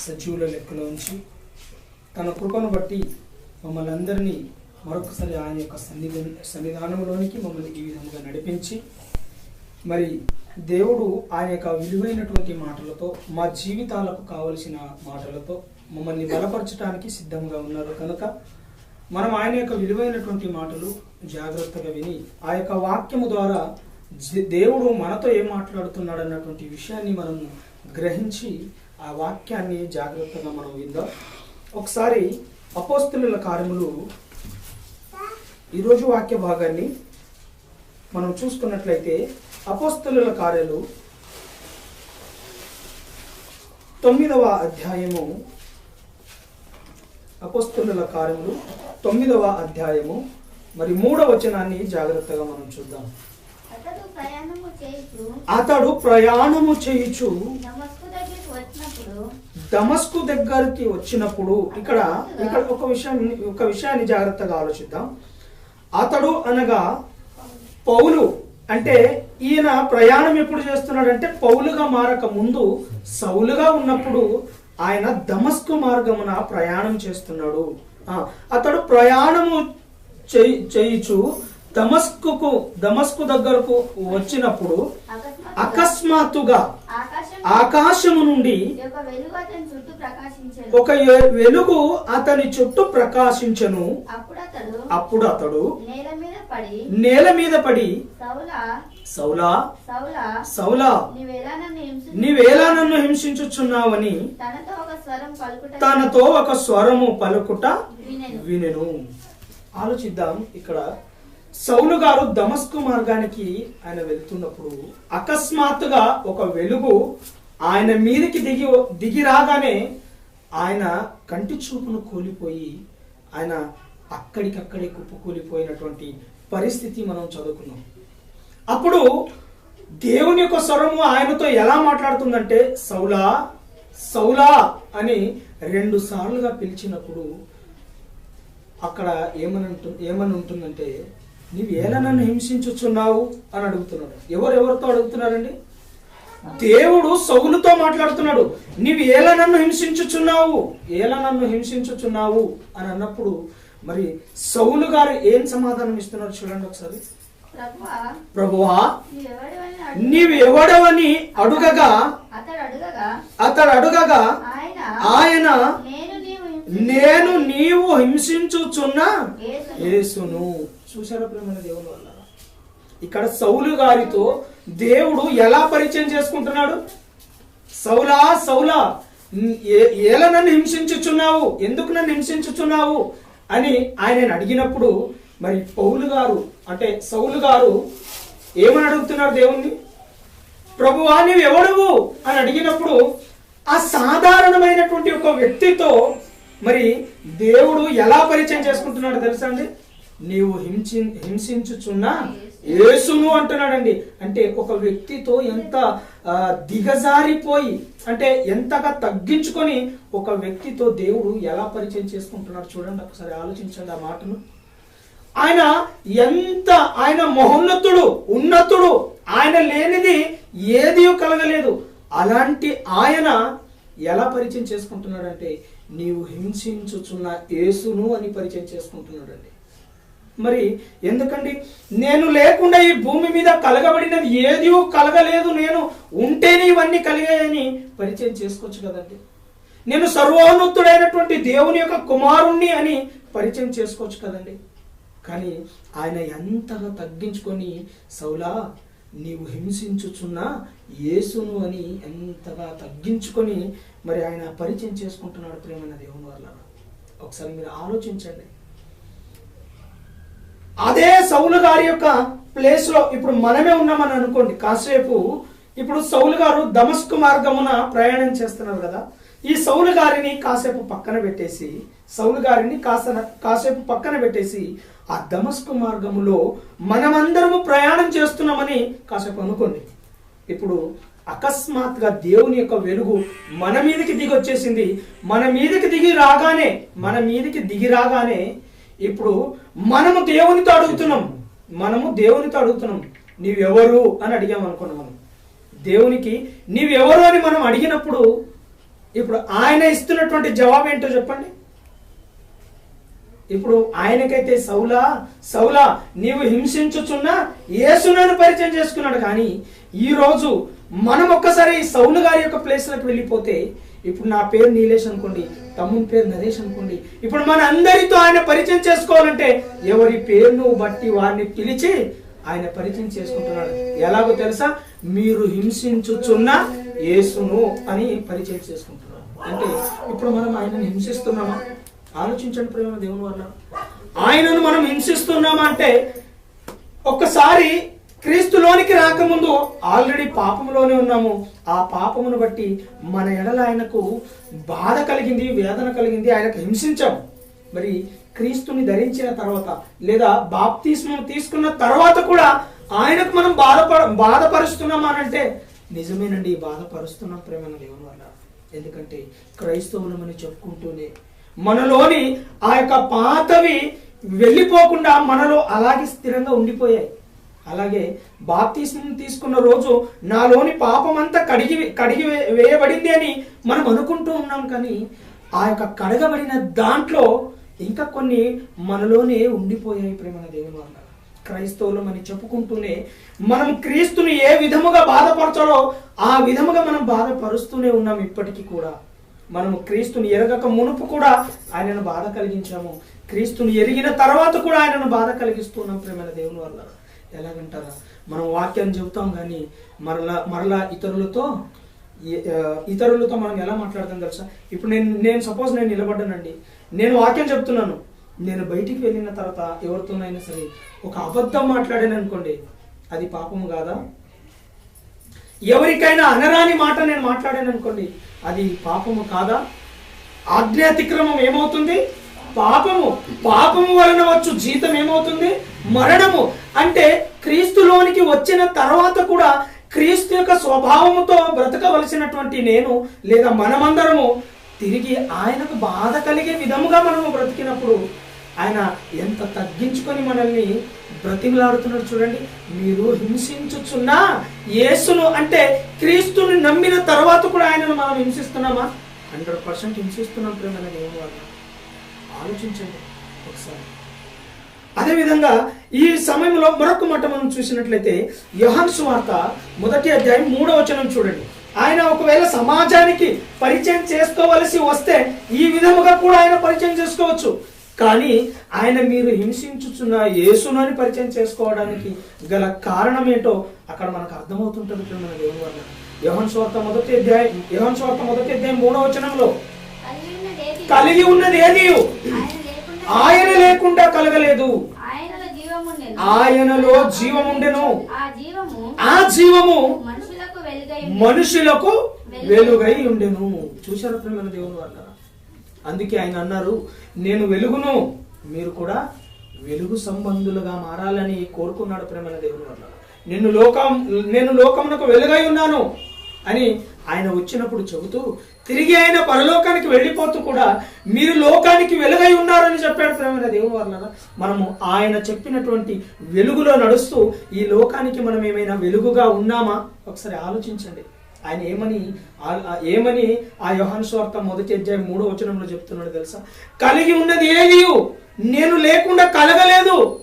సజీవుల లెక్కలో ఉంచి తన కృపను బట్టి మమ్మల్ని అందరినీ మరొకసారి ఆయన యొక్క సన్నిధి సన్నిధానంలోనికి మమ్మల్ని ఈ విధంగా నడిపించి మరి దేవుడు ఆయన యొక్క విలువైనటువంటి మాటలతో మా జీవితాలకు కావలసిన మాటలతో మమ్మల్ని బలపరచడానికి సిద్ధంగా ఉన్నారు కనుక మనం ఆయన యొక్క విలువైనటువంటి మాటలు జాగ్రత్తగా విని ఆ యొక్క వాక్యము ద్వారా దేవుడు మనతో ఏం మాట్లాడుతున్నాడు అన్నటువంటి విషయాన్ని మనం గ్రహించి ఆ వాక్యాన్ని జాగ్రత్తగా మనం విందాం. ఒకసారి అపోస్తుల కార్యములు. ఈరోజు వాక్య భాగాన్ని మనం చూసుకున్నట్లయితే అపోస్తుల కార్యాలు తొమ్మిదవ అధ్యాయము. అపోస్తుల కార్యములు తొమ్మిదవ అధ్యాయము. మరి మూడవ వచనాన్ని జాగ్రత్తగా మనం చూద్దాం. అతడు ప్రయాణము చేయుచు దమస్కు దగ్గరికి వచ్చినప్పుడు ఇక్కడ ఇక్కడ ఒక విషయం ఒక విషయాన్ని జాగ్రత్తగా ఆలోచిద్దాం. అతడు అనగా పౌలు. అంటే ఈయన ప్రయాణం ఎప్పుడు చేస్తున్నాడంటే పౌలుగా మారక ముందు సౌలుగా ఉన్నప్పుడు ఆయన దమస్కు మార్గమున ప్రయాణం చేస్తున్నాడు. అతడు ప్రయాణము చేయి చేయుచు దమస్కుకు దమస్కు దగ్గరకు వచ్చినప్పుడు అకస్మాత్తుగా అకస్మాత్తుగా ఆకాశం ఆకాశము నుండి ఒక వెలుగు అతని చుట్టూ ప్రకాశించను. అప్పుడు అతడు నేల మీద పడి సౌలా సౌలా నీవెలా నన్ను హింసించుచున్నావని తనతో ఒక స్వరము పలుకుట వినెను. ఆలోచిద్దాం ఇక్కడ సౌలు గారు దమస్కు మార్గానికి ఆయన వెళ్తున్నప్పుడు అకస్మాత్తుగా ఒక వెలుగు ఆయన మీదకి దిగి దిగి రాగానే ఆయన కంటి చూపును కోల్పోయి ఆయన అక్కడికక్కడే కుప్పకూలిపోయినటువంటి పరిస్థితి మనం చదువుకున్నాం. అప్పుడు దేవుని యొక్క స్వరము ఆయనతో ఎలా మాట్లాడుతుందంటే సౌలా సౌలా అని రెండు సార్లుగా పిలిచినప్పుడు అక్కడ ఏమని ఏమని ఉంటుందంటే నీవు ఎలా నన్ను హింసించుచున్నావు అని అడుగుతున్నాడు. ఎవరెవరితో అడుగుతున్నారండి? దేవుడు సౌలుతో మాట్లాడుతున్నాడు. నీవు ఎలా నన్ను హింసించుచున్నావు? ఎలా నన్ను హింసించుచున్నావు అని అన్నప్పుడు మరి సౌలు గారు ఏం సమాధానం ఇస్తున్నారు చూడండి ఒకసారి. ప్రభువా నీవు ఎవడవని అడుగగా అతడు అడుగగా ఆయన నేను నీవు హింసించుచున్న యేసును. చూశారా ప్రేమ దేవుని వల్ల? ఇక్కడ సౌలు గారితో దేవుడు ఎలా పరిచయం చేసుకుంటున్నాడు? సౌలా సౌలా ఏ- ఎలా నన్ను హింసించుచున్నావు? ఎందుకు నన్ను హింసించుచున్నావు? అని ఆయన అడిగినప్పుడు మరి పౌలు గారు అంటే సౌలు గారు ఏమని అడుగుతున్నారు దేవుణ్ణి? ప్రభువా నీవు ఎవడువు అని అడిగినప్పుడు ఆ సాధారణమైనటువంటి ఒక వ్యక్తితో మరి దేవుడు ఎలా పరిచయం చేసుకుంటున్నాడు తెలుసా అండి? నీవు హింసి హింసించుచున్న యేసును అంటున్నాడండి. అంటే ఒక వ్యక్తితో ఎంత దిగజారిపోయి అంటే ఎంతగా తగ్గించుకొని ఒక వ్యక్తితో దేవుడు ఎలా పరిచయం చేసుకుంటున్నాడు చూడండి ఒకసారి ఆలోచించండి ఆ మాటను. ఆయన ఎంత ఆయన మహోన్నతుడు ఉన్నతుడు ఆయన లేనిది ఏది కలగలేదు. అలాంటి ఆయన ఎలా పరిచయం చేసుకుంటున్నాడంటే నీవు హింసించుచున్న యేసును అని పరిచయం చేసుకుంటున్నాడండి. మరి ఎందుకండి? నేను లేకుండా ఈ భూమి మీద కలగబడినది ఏదో కలగలేదు. నేను ఉంటేనే ఇవన్నీ కలిగాయని పరిచయం చేసుకోవచ్చు కదండి. నేను సర్వోన్నతుడైనటువంటి దేవుని యొక్క కుమారుణ్ణి అని పరిచయం చేసుకోవచ్చు కదండి. కానీ ఆయన ఎంతగా తగ్గించుకొని సౌలా నీవు హింసించుచున్నా యేసును అని ఎంతగా తగ్గించుకొని మరి ఆయన పరిచయం చేసుకుంటున్నాడు ప్రేమైన దేవుని వల్ల ఒకసారి మీరు ఆలోచించండి. అదే సౌలు గారి యొక్క ప్లేస్లో ఇప్పుడు మనమే ఉన్నామని అనుకోండి. కాసేపు ఇప్పుడు సౌలు గారు దమస్కు మార్గమున ప్రయాణం చేస్తున్నారు కదా. ఈ సౌలు గారిని కాసేపు పక్కన పెట్టేసి సౌలు గారిని కాసన కాసేపు పక్కన పెట్టేసి ఆ దమస్కు మార్గములో మనమందరము ప్రయాణం చేస్తున్నామని కాసేపు అనుకోండి. ఇప్పుడు అకస్మాత్తుగా దేవుని యొక్క వెలుగు మన మీదకి దిగి వచ్చేసింది మన మీదకి దిగి రాగానే మన మీదకి దిగి రాగానే ఇప్పుడు మనము దేవునితో అడుగుతున్నాం. మనము దేవునితో అడుగుతున్నాం. నీవెవరు? అని అడిగాం అనుకున్నాం మనం. దేవునికి నీవెవరు? అని మనం అడిగినప్పుడు ఇప్పుడు ఆయన ఇస్తున్నటువంటి జవాబు ఏంటో చెప్పండి. ఇప్పుడు ఆయనకైతే సౌలా సౌలా నీవు హింసించుచున్నా యేసునని పరిచయం చేసుకున్నాడు కానీ ఈ రోజు మనం ఒక్కసారి సౌలు గారి యొక్క ప్లేస్లకు వెళ్ళిపోతే ఇప్పుడు నా పేరు నీలేష్ అనుకోండి తమ్ముని పేరు నరేష్ అనుకోండి ఇప్పుడు మన అందరితో ఆయన పరిచయం చేసుకోవాలంటే ఎవరి పేరును బట్టి వారిని పిలిచి ఆయన పరిచయం చేసుకుంటున్నాడు. ఎలాగో తెలుసా? మీరు హింసించుచున్న యేసును అని పరిచయం చేసుకుంటున్నాడు. అంటే ఇప్పుడు మనం ఆయనను హింసిస్తున్నామా? ఆలోచించండి ప్రేమ దేవుని వల్ల ఆయనను మనం హింసిస్తున్నామా అంటే ఒక్కసారి క్రీస్తులోనికి రాకముందు ఆల్రెడీ పాపంలోనే ఉన్నాము. ఆ పాపమును బట్టి మన ఎడల ఆయనకు బాధ కలిగింది వేదన కలిగింది ఆయనకు హింసించాము. మరి క్రీస్తుని ధరించిన తర్వాత లేదా బాప్తిస్మం తీసుకున్న తర్వాత కూడా ఆయనకు మనం బాధపడ బాధపరుస్తున్నామా అని అంటే నిజమేనండి బాధపరుస్తున్నాం ప్రేమ దేవుని వల్ల ఎందుకంటే క్రైస్తవులమని చెప్పుకుంటూనే మనలోని ఆ యొక్క పాతవి వెళ్ళిపోకుండా మనలో అలాగే స్థిరంగా ఉండిపోయాయి. అలాగే బాప్తిస్మం తీసుకున్న రోజు నాలోని పాపం అంతా కడిగి కడిగి వే- వేయబడింది అని మనం అనుకుంటూ ఉన్నాం కానీ ఆ యొక్క కడగబడిన దాంట్లో ఇంకా కొన్ని మనలోనే ఉండిపోయాయి ప్రేమ దేవుని వల్ల క్రైస్తవులం అని చెప్పుకుంటూనే మనం క్రీస్తుని ఏ విధముగా బాధపరచాలో ఆ విధముగా మనం బాధపరుస్తూనే ఉన్నాం ఇప్పటికీ కూడా. మనము క్రీస్తుని ఎరగక మునుపు కూడా ఆయనను బాధ కలిగించాము. క్రీస్తుని ఎరిగిన తర్వాత కూడా ఆయనను బాధ కలిగిస్తున్నాం ప్రేమ దేవుని వల్ల ఎలాగంటారా మనం వాక్యాన్ని చెబుతాం కానీ మరలా మరలా ఇతరులతో ఇతరులతో మనం ఎలా మాట్లాడతాం తెలుసా? ఇప్పుడు నేను నేను సపోజ్ నేను నిలబడ్డానండి. నేను వాక్యం చెప్తున్నాను. నేను బయటికి వెళ్ళిన తర్వాత ఎవరితోనైనా సరే ఒక అబద్ధం మాట్లాడాను అనుకోండి అది పాపము కాదా? ఎవరికైనా అనరాని మాట నేను మాట్లాడాను అనుకోండి అది పాపము కాదా? ఆజ్ఞాతిక్రమం ఏమవుతుంది? పాపము పాపము వలన వచ్చు జీతం ఏమవుతుంది? మరణము. అంటే క్రీస్తులోనికి వచ్చిన తర్వాత కూడా క్రీస్తు యొక్క స్వభావముతో బ్రతకవలసినటువంటి నేను లేదా మనమందరము తిరిగి ఆయనకు బాధ కలిగే విధముగా మనము బ్రతికినప్పుడు ఆయన ఎంత తగ్గించుకొని మనల్ని బ్రతిమలాడుతున్నాడు చూడండి. మీరు హింసించుచున్నా యేసును అంటే క్రీస్తుని నమ్మిన తర్వాత కూడా ఆయనను మనం హింసిస్తున్నామా? హండ్రెడ్ పర్సెంట్ హింసిస్తున్నాం ప్రేమ దేవుని వల్ల ఆలోచించండి ఒకసారి. అదేవిధంగా ఈ సమయంలో మరొక మాట మనం చూసినట్లయితే యోహాన్ సువార్త మొదటి అధ్యాయం మూడవ వచనం చూడండి. ఆయన ఒకవేళ సమాజానికి పరిచయం చేసుకోవలసి వస్తే ఈ విధముగా కూడా ఆయన పరిచయం చేసుకోవచ్చు. కానీ ఆయన మీరు హింసించుచున్న యేసునని పరిచయం చేసుకోవడానికి గల కారణం ఏంటో అక్కడ మనకు అర్థమవుతుంటుంది మన దేవుని వల్ల. యోహన్ స్వార్థ మొదటి అధ్యాయం యోహన్ స్వార్థ మొదటి అధ్యాయం మూడవ వచనంలో కలిగి ఉన్నది ఏది? ఆయన లేకుండా కలగలేదు. ఆయనలో జీవముండెను ఆ జీవము మనుషులకు వెలుగై ఉండెను. చూశారు ప్రేమ దేవుని వల్ల అందుకే ఆయన అన్నారు నేను వెలుగును. మీరు కూడా వెలుగు సంబంధులుగా మారాలని కోరుకున్నాడు ప్రేమ దేవుని వల్ల నిన్ను లోకం నేను లోకమునకు వెలుగై ఉన్నాను అని ఆయన వచ్చినప్పుడు చెబుతూ తిరిగి ఆయన పరలోకానికి వెళ్ళిపోతూ కూడా మీరు లోకానికి వెలుగై ఉన్నారని చెప్పాడు ప్రేమైన దేవుని మనము ఆయన చెప్పినటువంటి వెలుగులో నడుస్తూ ఈ లోకానికి మనం ఏమైనా వెలుగుగా ఉన్నామా? ఒకసారి ఆలోచించండి. ఆయన ఏమని ఏమని ఆ యోహాన్ స్వార్థ మొదటి అధ్యాయం మూడో వచనంలో చెప్తున్నాడు తెలుసా? కలిగి ఉన్నది ఏది? నేను లేకుండా కలగలేదు.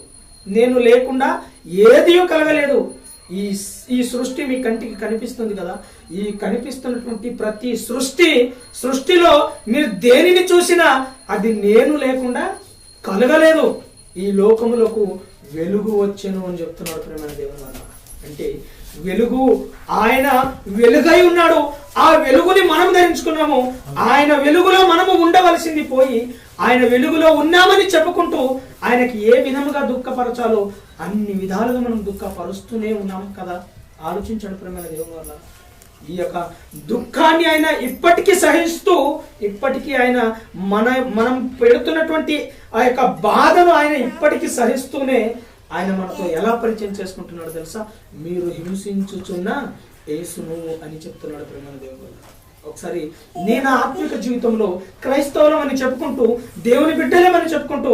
నేను లేకుండా ఏది కలగలేదు. ఈ ఈ సృష్టి మీ కంటికి కనిపిస్తుంది కదా. ఈ కనిపిస్తున్నటువంటి ప్రతి సృష్టి సృష్టిలో మీరు దేనిని చూసినా అది నేను లేకుండా కలగలేదు. ఈ లోకములకు వెలుగు వచ్చెను అని చెప్తున్నాడు ప్రేమ దేవుని అంటే వెలుగు ఆయన వెలుగై ఉన్నాడు. ఆ వెలుగుని మనం ధరించుకున్నాము. ఆయన వెలుగులో మనము ఉండవలసింది పోయి ఆయన వెలుగులో ఉన్నామని చెప్పుకుంటూ ఆయనకి ఏ విధముగా దుఃఖపరచాలో అన్ని విధాలుగా మనం దుఃఖపరుస్తూనే ఉన్నాం కదా. ఆలోచించాడు ప్రేమ దేవుని వల్ల ఈ యొక్క దుఃఖాన్ని ఆయన ఇప్పటికీ సహిస్తూ ఇప్పటికీ ఆయన మన మనం పెడుతున్నటువంటి ఆ యొక్క బాధను ఆయన ఇప్పటికీ సహిస్తూనే ఆయన మనతో ఎలా పరిచయం చేసుకుంటున్నాడు తెలుసా? మీరు హింసించుచున్న యేసును అని చెప్తున్నాడు ప్రేమ దేవుడు. ఒకసారి నేను ఆత్మిక జీవితంలో క్రైస్తవులం అని చెప్పుకుంటూ దేవుని బిడ్డలేమని చెప్పుకుంటూ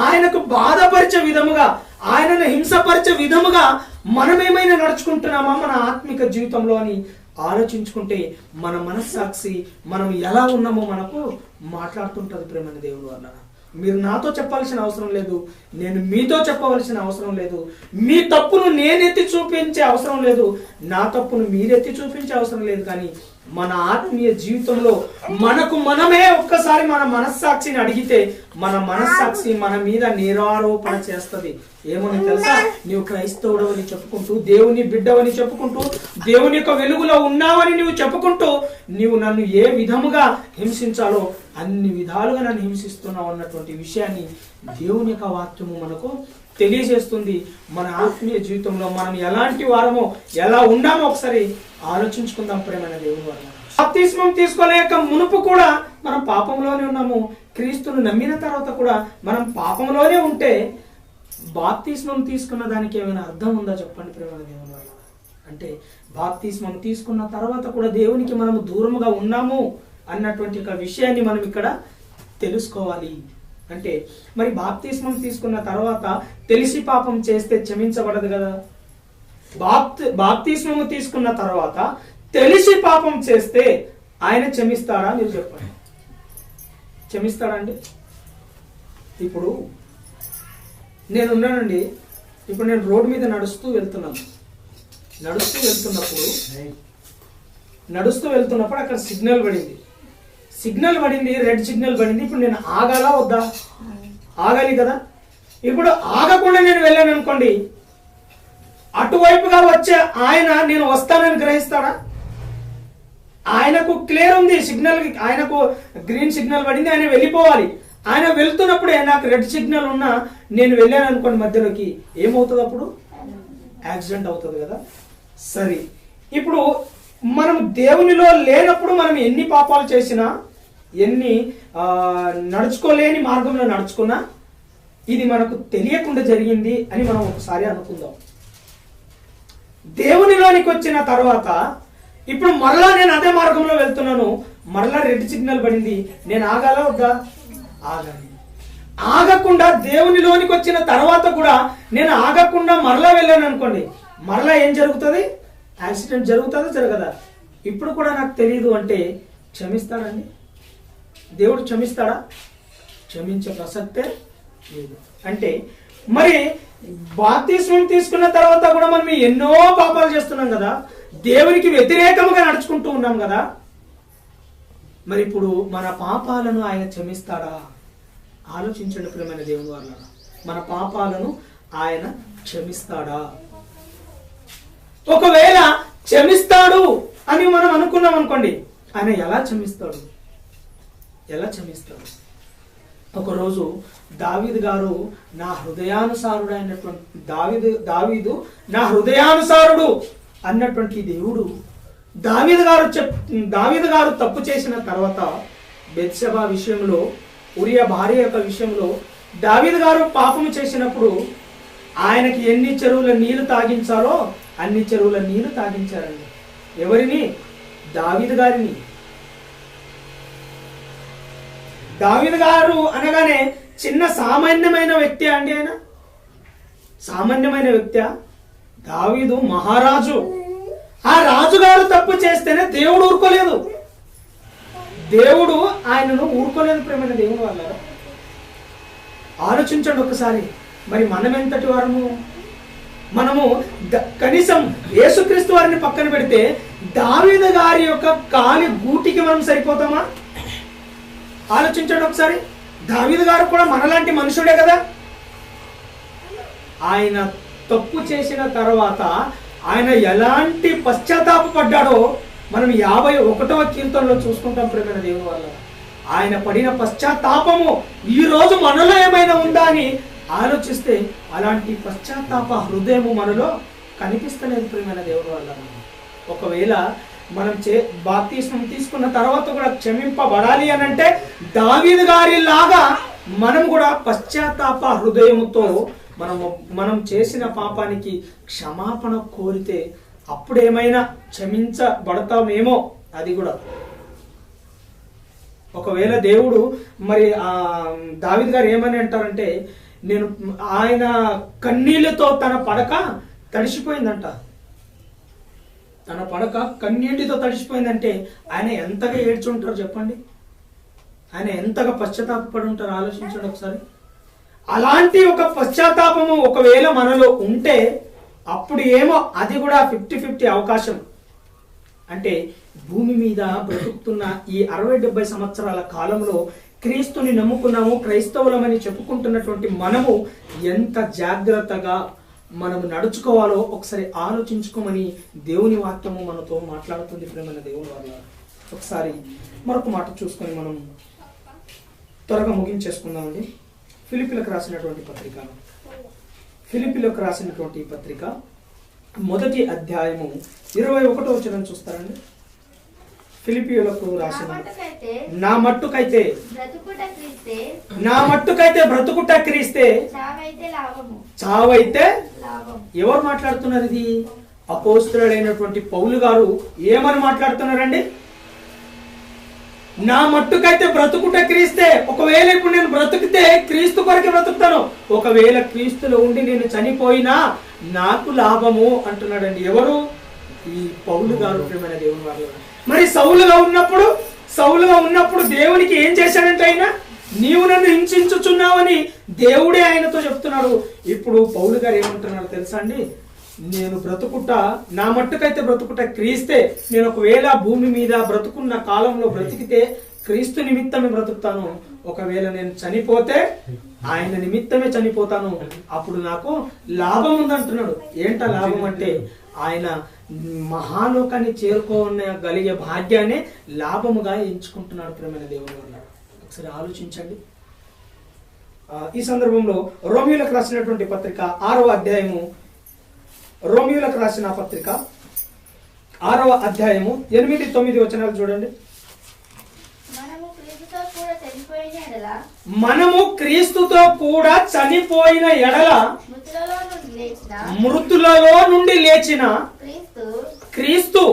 ఆయనకు బాధపరిచే విధముగా ఆయనను హింసపరిచే విధముగా మనమేమైనా నడుచుకుంటున్నామా మన ఆత్మిక జీవితంలో అని ఆలోచించుకుంటే మన మనస్సాక్షి మనం ఎలా ఉన్నామో మనకు మాట్లాడుతుంటుంది ప్రేమని దేవుడు వల్ల మీరు నాతో చెప్పాల్సిన అవసరం లేదు నేను మీతో చెప్పవలసిన అవసరం లేదు మీ తప్పును నేనెత్తి చూపించే అవసరం లేదు నా తప్పును మీరెత్తి చూపించే అవసరం లేదు కానీ మన ఆత్మీయ జీవితంలో మనకు మనమే ఒక్కసారి మన మనస్సాక్షిని అడిగితే మన మనస్సాక్షి మన మీద నిరారోపణ చేస్తది. ఏమని తెలుసా? నీవు క్రైస్తవుడవని చెప్పుకుంటూ దేవుని బిడ్డవని చెప్పుకుంటూ దేవుని యొక్క వెలుగులో ఉన్నావని నువ్వు చెప్పుకుంటూ నీవు నన్ను ఏ విధముగా హింసించాలో అన్ని విధాలుగా నన్ను హింసిస్తున్నావు అన్నటువంటి విషయాన్ని దేవుని యొక్క వాక్యము మనకు తెలియజేస్తుంది మన ఆత్మీయ జీవితంలో మనం ఎలాంటి వారమో ఎలా ఉన్నామో ఒకసారి ఆలోచించుకుందాం ప్రేమైన దేవుని వారు. బాప్తిస్మం తీసుకోలేక మునుపు కూడా మనం పాపంలోనే ఉన్నాము. క్రీస్తును నమ్మిన తర్వాత కూడా మనం పాపంలోనే ఉంటే బాప్తిస్మం తీసుకున్న దానికి ఏమైనా అర్థం ఉందా చెప్పండి ప్రేమైన దేవుని వల్ల అంటే బాప్తిస్మం తీసుకున్న తర్వాత కూడా దేవునికి మనము దూరముగా ఉన్నాము అన్నటువంటి ఒక విషయాన్ని మనం ఇక్కడ తెలుసుకోవాలి. అంటే మరి బాప్తిస్మం తీసుకున్న తర్వాత తెలిసి పాపం చేస్తే క్షమించబడదు కదా? బాప్తి బాప్తిస్మము తీసుకున్న తర్వాత తెలిసి పాపం చేస్తే ఆయన క్షమిస్తారా మీరు చెప్పండి. క్షమిస్తాడా అండి? ఇప్పుడు నేను ఉన్నానండి. ఇప్పుడు నేను రోడ్డు మీద నడుస్తూ వెళ్తున్నాను. నడుస్తూ వెళ్తున్నప్పుడు నడుస్తూ వెళ్తున్నప్పుడు అక్కడ సిగ్నల్ పడింది. సిగ్నల్ పడింది రెడ్ సిగ్నల్ పడింది. ఇప్పుడు నేను ఆగాలా వద్దా? ఆగాలి కదా? ఇప్పుడు ఆగకుండా నేను వెళ్ళాను అనుకోండి అటువైపుగా వచ్చే ఆయన నేను వస్తానని గ్రహిస్తాడా? ఆయనకు క్లియర్ ఉంది సిగ్నల్ ఆయనకు గ్రీన్ సిగ్నల్ పడింది ఆయన వెళ్ళిపోవాలి. ఆయన వెళ్తున్నప్పుడే నాకు రెడ్ సిగ్నల్ ఉన్నా నేను వెళ్ళాను అనుకోండి మధ్యలోకి. ఏమవుతుంది అప్పుడు? యాక్సిడెంట్ అవుతుంది కదా? సరే. ఇప్పుడు మనం దేవునిలో లేనప్పుడు మనం ఎన్ని పాపాలు చేసినా ఎన్ని నడుచుకోలేని మార్గంలో నడుచుకున్నా ఇది మనకు తెలియకుండా జరిగింది అని మనం ఒకసారి అనుకుందాం. దేవునిలోనికి వచ్చిన తర్వాత ఇప్పుడు మరలా నేను అదే మార్గంలో వెళ్తున్నాను. మరలా రెడ్ సిగ్నల్ పడింది. నేను ఆగాల వద్దా? ఆగాలి ఆగకుండా దేవునిలోనికి వచ్చిన తర్వాత కూడా నేను ఆగకుండా మరలా వెళ్ళాను అనుకోండి. మరలా ఏం జరుగుతుంది? యాక్సిడెంట్ జరుగుతుందో జరగదా? ఇప్పుడు కూడా నాకు తెలియదు అంటే క్షమిస్తానండి. దేవుడు క్షమిస్తాడా? క్షమించే ప్రసక్తే లేదు. అంటే మరి బాప్తిస్మం తీసుకున్న తర్వాత కూడా మనం ఎన్నో పాపాలు చేస్తున్నాం కదా దేవునికి వ్యతిరేకముగా నడుచుకుంటూ ఉన్నాం కదా మరి ఇప్పుడు మన పాపాలను ఆయన క్షమిస్తాడా? ఆలోచించండి ప్రియమైన దేవుని వల్ల మన పాపాలను ఆయన క్షమిస్తాడా? ఒకవేళ క్షమిస్తాడు అని మనం అనుకున్నాం అనుకోండి ఆయన ఎలా క్షమిస్తాడు? ఎలా క్షమిస్తాడు ఒకరోజు దావీదు గారు నా హృదయానుసారుడు అయినటువంటి దావీదు దావీదు నా హృదయానుసారుడు అన్నటువంటి దేవుడు దావీదు గారు చెప్ దావీదు గారు తప్పు చేసిన తర్వాత బెత్సభ విషయంలో ఉరియా భార్య యొక్క విషయంలో దావీదు గారు పాపము చేసినప్పుడు ఆయనకి ఎన్ని చెరువుల నీళ్ళు తాగించాలో అన్ని చెరువుల నీళ్ళు తాగించారండి. ఎవరిని? దావీదు గారిని. దావిద్ గారు అనగానే చిన్న సామాన్యమైన వ్యక్తి అండి ఆయన. సామాన్యమైన వ్యక్తి. దావీదు మహారాజు. ఆ రాజుగారు తప్పు చేస్తేనే దేవుడు ఊరుకోలేదు. దేవుడు ఆయనను ఊరుకోలేదు ప్రేమైన దేవుడు వల్ల ఆలోచించండి ఒకసారి. మరి మనం ఎంతటి వారము? మనము కనీసం యేసుక్రీస్తు వారిని పక్కన పెడితే దావీద గారి యొక్క కాలి గూటికి మనం సరిపోతామా? ఆలోచించండి ఒకసారి. దావీదు గారు కూడా మనలాంటి మనుషుడే కదా? ఆయన తప్పు చేసిన తర్వాత ఆయన ఎలాంటి పశ్చాత్తాపడ్డాడో మనం యాభై ఒకటవ కీర్తనలో చూసుకుంటాం ప్రేమ దేవుని వల్ల ఆయన పడిన పశ్చాత్తాపము ఈ రోజు మనలో ఏమైనా ఉందా అని ఆలోచిస్తే అలాంటి పశ్చాత్తాప హృదయము మనలో కనిపిస్తలేదు ప్రేమైన దేవుని వల్ల ఒకవేళ మనం చే బాప్తీసం తీసుకున్న తర్వాత కూడా క్షమింపబడాలి అని అంటే దావీదు గారి లాగా మనం కూడా పశ్చాత్తాప హృదయంతో మనము మనం చేసిన పాపానికి క్షమాపణ కోరితే అప్పుడేమైనా క్షమించబడతామేమో అది కూడా. ఒకవేళ దేవుడు మరి ఆ దావిద్ గారు ఏమని అంటారంటే నేను ఆయన కన్నీళ్ళతో తన పడక తడిసిపోయిందంట. తన పడక కన్నీటితో తడిసిపోయిందంటే ఆయన ఎంతగా ఏడ్చుంటారు చెప్పండి. ఆయన ఎంతగా పశ్చాత్తాపడి ఉంటారు ఆలోచించండి ఒకసారి. అలాంటి ఒక పశ్చాత్తాపము ఒకవేళ మనలో ఉంటే అప్పుడు ఏమో అది కూడా ఫిఫ్టీ ఫిఫ్టీ అవకాశం. అంటే భూమి మీద బ్రతుకుతున్న ఈ అరవై డెబ్బై సంవత్సరాల కాలంలో క్రీస్తుని నమ్ముకున్నాము క్రైస్తవులమని చెప్పుకుంటున్నటువంటి మనము ఎంత జాగ్రత్తగా మనము నడుచుకోవాలో ఒకసారి ఆలోచించుకోమని దేవుని వాక్యము మనతో మాట్లాడుతుంది ప్రేమైన దేవుని వల్ల ఒకసారి మరొక మాట చూసుకొని మనం త్వరగా ముగించేసుకుందామండి. ఫిలిపిలకు రాసినటువంటి పత్రిక. ఫిలిపిలకు రాసినటువంటి పత్రిక మొదటి అధ్యాయము ఇరవై ఒకటో వచనం చూస్తారండి. ఫిలిపియులకు రాసిన నా మట్టుకైతే నా మట్టుకైతే బ్రతుకుట క్రీస్తే చావైతే ఎవరు మాట్లాడుతున్నారు ఇది? అపోస్తుడైనటువంటి పౌలు గారు ఏమని మాట్లాడుతున్నారండి? నా మట్టుకైతే బ్రతుకుట క్రీస్తే ఒకవేళ ఇప్పుడు నేను బ్రతుకుతే క్రీస్తు కొరకే బ్రతుకుతాను. ఒకవేళ క్రీస్తులో ఉండి నేను చనిపోయినా నాకు లాభము అంటున్నాడండి ఎవరు? ఈ పౌలు గారు ప్రేమైన దేవుని వారు. మరి సౌలుగా ఉన్నప్పుడు సౌలుగా ఉన్నప్పుడు దేవునికి ఏం చేశాడంటే ఆయన? నీవు నన్ను హింసించుచున్నావని దేవుడే ఆయనతో చెప్తున్నాడు. ఇప్పుడు పౌలు గారు ఏమంటున్నారు తెలుసా అండి? నేను బ్రతుకుట నా మట్టుకైతే బ్రతుకుట క్రీస్తే నేను ఒకవేళ భూమి మీద బ్రతుకున్న కాలంలో బ్రతికితే క్రీస్తు నిమిత్తమే బ్రతుకుతాను. ఒకవేళ నేను చనిపోతే ఆయన నిమిత్తమే చనిపోతాను. అప్పుడు నాకు లాభం ఉందంటున్నాడు. ఏంట లాభం అంటే ఆయన మహాలోకాన్ని చేరుకోగలిగే భాగ్యాన్ని లాభముగా ఎంచుకుంటున్నాడు ప్రేమైన దేవుడు ఒకసారి ఆలోచించండి. ఈ సందర్భంలో రోమియోలకు రాసినటువంటి పత్రిక ఆరవ అధ్యాయము రోమియోలకు రాసిన పత్రిక ఆరవ అధ్యాయము ఎనిమిది తొమ్మిది వచనాలు చూడండి. మనము క్రీస్తుతో కూడా చనిపోయిన ఎడల మృతులలో నుండి లేచిన క్రీస్తు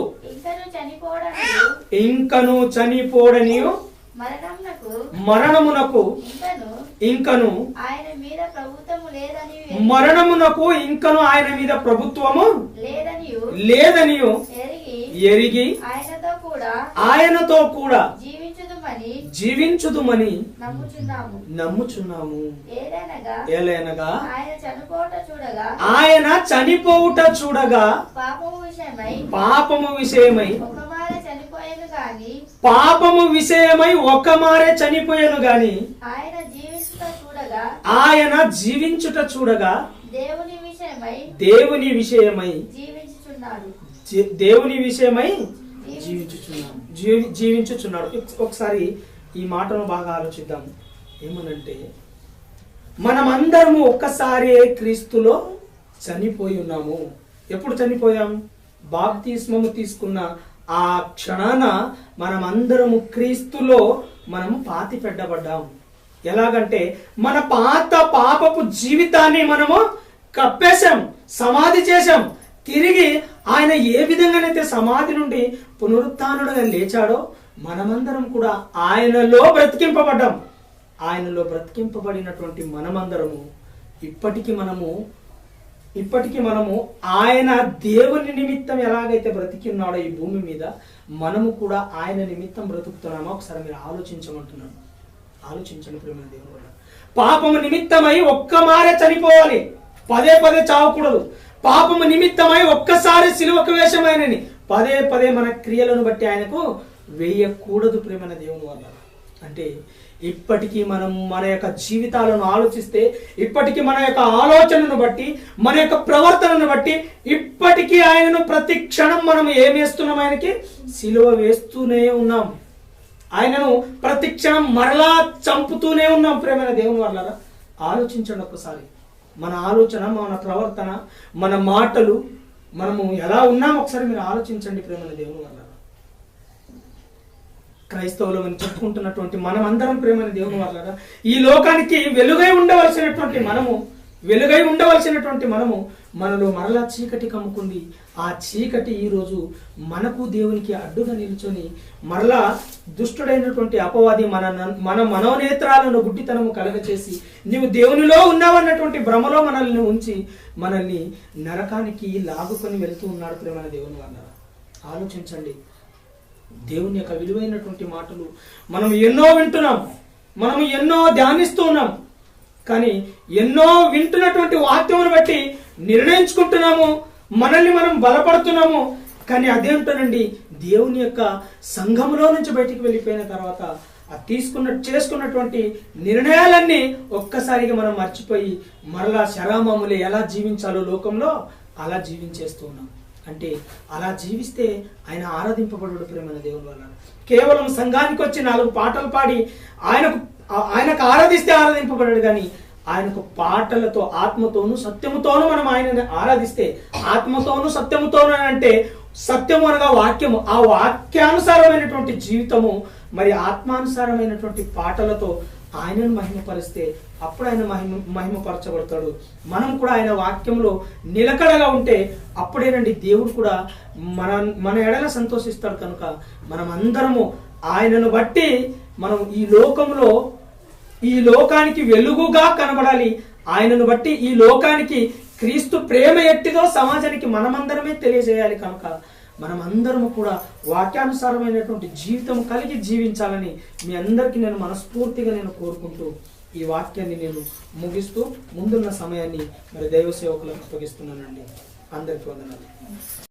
ఇంకను చనిపోడని మరణమునకు ఇంకను ఆయన మీద ప్రభుత్వము లేదని మరణమునకు ఇంకను ఆయన మీద ప్రభుత్వము లేదని లేదనియు ఎరిగి ఆయనతో కూడా ఆయనతో కూడా జీవించుదుమని జీవించుదుమని నమ్ముచున్నాము. ఏలైనగా ఆయన చనిపోవట చూడగా ఆయన చనిపోవుట చూడగా పాపము విషయమై పాపము విషయమై ఒక్క మారే చనిపోయాను గాని ఆయన జీవిస్తుట చూడగా ఆయన జీవించుట చూడగా దేవుని విషయమై దేవుని విషయమై జీవించుచున్నాడు. దేవుని విషయమై జీవించుచున్నాడు. జీవి- జీవించుచున్నాడు. ఒక్- ఒకసారి ఈ మాటను బాగా ఆలోచిద్దాం. ఏమనంటే మనమందరము ఒక్కసారి క్రీస్తులో చనిపోయి ఉన్నాము. ఎప్పుడు చనిపోయాం? బాప్తిస్మము తీసుకున్న ఆ క్షణాన మనమందరము క్రీస్తులో మనము పాతి పెట్టబడ్డాము ఎలాగంటే మన పాత పాపపు జీవితాన్ని మనము కప్పేశాం సమాధి చేశాం. తిరిగి ఆయన ఏ విధంగానైతే సమాధి నుండి పునరుత్నుడుగా లేచాడో మనమందరం కూడా ఆయనలో బ్రతికింపబడ్డాం. ఆయనలో బ్రతికింపబడినటువంటి మనమందరము ఇప్పటికీ మనము ఇప్పటికీ మనము ఆయన దేవుని నిమిత్తం ఎలాగైతే బ్రతికి ఉన్నాడో ఈ భూమి మీద మనము కూడా ఆయన నిమిత్తం బ్రతుకుతున్నామో? ఒకసారి మీరు ఆలోచించమంటున్నాను. ఆలోచించండి ప్రేమ దేవుని వల్ల. పాపము నిమిత్తమై ఒక్క మారే చనిపోవాలి. పదే పదే చావకూడదు. పాపము నిమిత్తమై ఒక్కసారి సిలువకు వేషమైనని పదే పదే మన క్రియలను బట్టి ఆయనకు వేయకూడదు ప్రేమ దేవుని వల్ల. అంటే ఇప్పటికీ మనం మన యొక్క జీవితాలను ఆలోచిస్తే ఇప్పటికీ మన యొక్క ఆలోచనను బట్టి మన యొక్క ప్రవర్తనను బట్టి ఇప్పటికీ ఆయనను ప్రతి క్షణం మనం ఏమేస్తున్నాం ఆయనకి? సిలువ వేస్తూనే ఉన్నాం. ఆయనను ప్రతి క్షణం మరలా చంపుతూనే ఉన్నాం. ప్రేమైన దేవుని వల్ల ఆలోచించండి ఒక్కసారి. మన ఆలోచన మన ప్రవర్తన మన మాటలు మనము ఎలా ఉన్నాం? ఒకసారి మీరు ఆలోచించండి ప్రేమైన దేవుని వల్ల క్రైస్తవులు అని చెప్పుకుంటున్నటువంటి మనం అందరం ప్రేమైన దేవుని వాళ్ళగా ఈ లోకానికి వెలుగై ఉండవలసినటువంటి మనము వెలుగై ఉండవలసినటువంటి మనము మనలో మరలా చీకటి కమ్ముకుంది. ఆ చీకటి ఈరోజు మనకు దేవునికి అడ్డుగా నిల్చొని మరలా దుష్టుడైనటువంటి అపవాది మన మన మనోనేత్రాలను గుడ్డితనము కలగచేసి నీవు దేవునిలో ఉన్నావన్నటువంటి భ్రమలో మనల్ని ఉంచి మనల్ని నరకానికి లాగుకొని వెళుతూ ఉన్నాడు ప్రేమ దేవుని వల్ల ఆలోచించండి. దేవుని యొక్క విలువైనటువంటి మాటలు మనం ఎన్నో వింటున్నాం. మనం ఎన్నో ధ్యానిస్తూ ఉన్నాం కానీ ఎన్నో వింటున్నటువంటి వాక్యమును బట్టి నిర్ణయించుకుంటున్నాము. మనల్ని మనం బలపడుతున్నాము. కానీ అదేంటోనండి దేవుని యొక్క సంఘములో నుంచి బయటికి వెళ్ళిపోయిన తర్వాత ఆ తీసుకున్న చేసుకున్నటువంటి నిర్ణయాలన్నీ ఒక్కసారిగా మనం మర్చిపోయి మరలా శరామములే ఎలా జీవించాలో లోకంలో అలా జీవించేస్తూ ఉన్నాం. అంటే అలా జీవిస్తే ఆయన ఆరాధింపబడు ప్రేమైన దేవుని వల్ల కేవలం సంఘానికి వచ్చి నాలుగు పాటలు పాడి ఆయనకు ఆయనకు ఆరాధిస్తే ఆరాధింపబడడు కానీ ఆయనకు పాటలతో ఆత్మతోనూ సత్యముతోనూ మనం ఆయనని ఆరాధిస్తే ఆత్మతోనూ సత్యముతోనూ అంటే సత్యము అనగా వాక్యము. ఆ వాక్యానుసారమైనటువంటి జీవితము మరి ఆత్మానుసారమైనటువంటి పాటలతో ఆయనను మహిమపరిస్తే అప్పుడు ఆయన మహిమ మహిమపరచబడతాడు. మనం కూడా ఆయన వాక్యంలో నిలకడగా ఉంటే అప్పుడేనండి దేవుడు కూడా మన మన ఎడల సంతోషిస్తాడు కనుక మనం అందరము ఆయనను బట్టి మనం ఈ లోకంలో ఈ లోకానికి వెలుగుగా కనబడాలి. ఆయనను బట్టి ఈ లోకానికి క్రీస్తు ప్రేమ ఎట్టిదో సమాజానికి మనమందరమే తెలియజేయాలి కనుక. మనమందరము కూడా వాక్యానుసారమైనటువంటి జీవితం కలిగి జీవించాలని మీ అందరికీ నేను మనస్ఫూర్తిగా నేను కోరుకుంటూ ఈ వాక్యాన్ని నేను ముగిస్తూ ముందున్న సమయాన్ని మరి దైవ సేవకులకు అప్పగిస్తున్నానండి. అందరికీ వందనాలు.